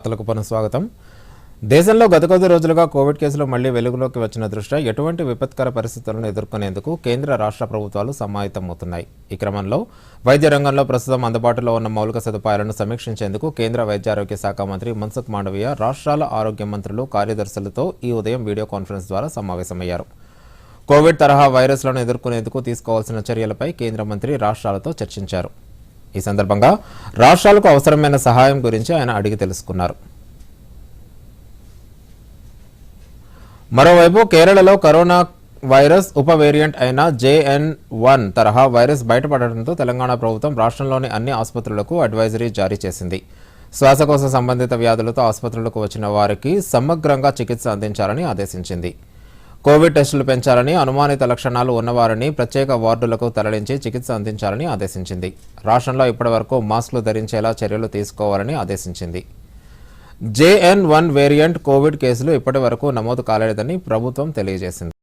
వార్తలకు పునఃస్వాగతం దేశంలో గత కొద్ది రోజులుగా కోవిడ్ కేసులు మళ్ళీ వెలుగులోకి వచ్చిన దృష్ట్యా ఎటువంటి విపత్కర పరిస్థితులను ఎదుర్కొనేందుకు కేంద్ర రాష్ట్ర ప్రభుత్వాలు సమాయత్తమవుతున్నాయి. ఈ క్రమంలో వైద్య రంగంలో ప్రస్తుతం అందుబాటులో ఉన్న మౌలిక సదుపాయాలను సమీక్షించేందుకు కేంద్ర వైద్యారోగ్య శాఖ మంత్రి మన్సుఖ్ మాండవీయ రాష్ట్రాల ఆరోగ్య మంత్రులు కార్యదర్శులతో ఈ ఉదయం వీడియో కాన్ఫరెన్స్ ద్వారా సమావేశమయ్యారు. కోవిడ్ తరహా వైరస్లను ఎదుర్కొనేందుకు తీసుకోవాల్సిన చర్యలపై కేంద్ర మంత్రి రాష్ట్రాలతో చర్చించారు. ఈ సందర్భంగా రాష్ట్రాలకు అవసరమైన సహాయం గురించి ఆయన అడిగి తెలుసుకున్నారు. మరోవైపు కేరళలో కరోనా వైరస్ ఉప వేరియంట్ అయిన జేఎన్ వన్ తరహా వైరస్ బయటపడడంతో తెలంగాణ ప్రభుత్వం రాష్ట్రంలోని అన్ని ఆసుపత్రులకు అడ్వైజరీ జారీ చేసింది. శ్వాసకోశ సంబంధిత వ్యాధులతో ఆసుపత్రులకు వచ్చిన వారికి సమగ్రంగా చికిత్స అందించాలని ఆదేశించింది. కోవిడ్ టెస్టులు పెంచాలని అనుమానిత లక్షణాలు ఉన్నవారిని ప్రత్యేక వార్డులకు తరలించి చికిత్స అందించాలని ఆదేశించింది. రాష్ట్రంలో ఇప్పటివరకు మాస్కులు ధరించేలా చర్యలు తీసుకోవాలని ఆదేశించింది. జేఎన్ వన్ వేరియంట్ కోవిడ్ కేసులు ఇప్పటి వరకు నమోదు కాలేదని ప్రభుత్వం తెలియజేసింది.